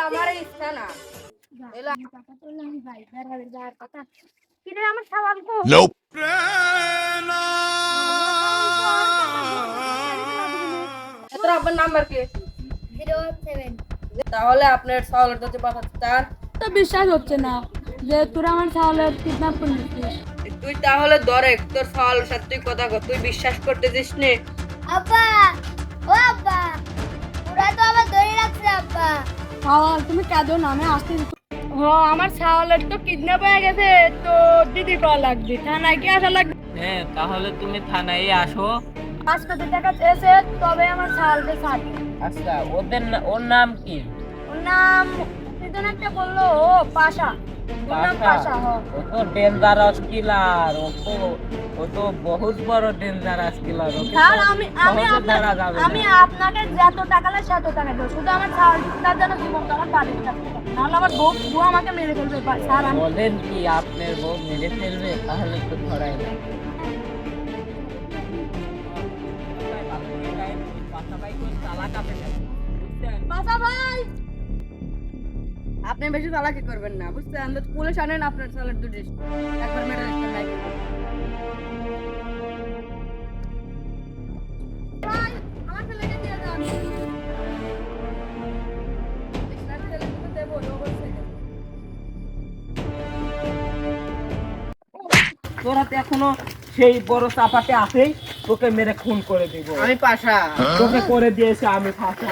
আমার ইচ্ছা না। আমার সওয়াল কো Nope. তোর আপনার নাম্বার কি? তাহলে আপনার সওয়ালের কাছে পাঠাচ্ছি তার। তো বিশ্বাস হচ্ছে না যে তোরা আমার সওয়ালের কিডন্যাপ করে নিচ্ছিস তুই তাহলে ধরে তোর সওয়ালের সাথে তুই কথা কর তুই বিশ্বাস করতে দিস নে। আব্বা ও আব্বা। সওয়াল তুমি কেঁদো না আমি আসতে হ আমার শাওয়ালের তো কিডন্যাপ হয়ে গেছে তো দিদি কল লাগবে থানায় কি আসা লাগবে? হ্যাঁ তাহলে তুমি থানায় আসো। পাঁচ কোটি টাকা চেয়েছে তবে আমার শাওয়ালকে ছাড়বে আচ্ছা ওদের ওর নাম কি? ওর নাম একটা বলল ও পাশা। ও তো ডেঞ্জারাস কিলার ও তো ও তো বহুত বড় ডেঞ্জারাস কিলার স্যার আমি আমি আমি আপনাকে যত টাকা লাগে তত টাকা দেবো। শুধু আমার সওয়ালটার জন্য জীবনটা আমার হবে। নাহলে আমার বউ বউ আমাকে মেরে ফেলবে স্যার আমি বলেন কি আপনার বউ মেরে ফেলবে? তাহলে তো ধরাই না বাসা ভাই! আপনি বেশি চালাকি করবেন না বুঝছেন? পুলিশ আনেন আপনার সালের দুটি একবার মেডাল এখনও সেই বড় চাপাতে আসেই তোকে মেরে খুন করে দিব। আমি পাশা। তোকে করে দিয়েছে আমি পাশা।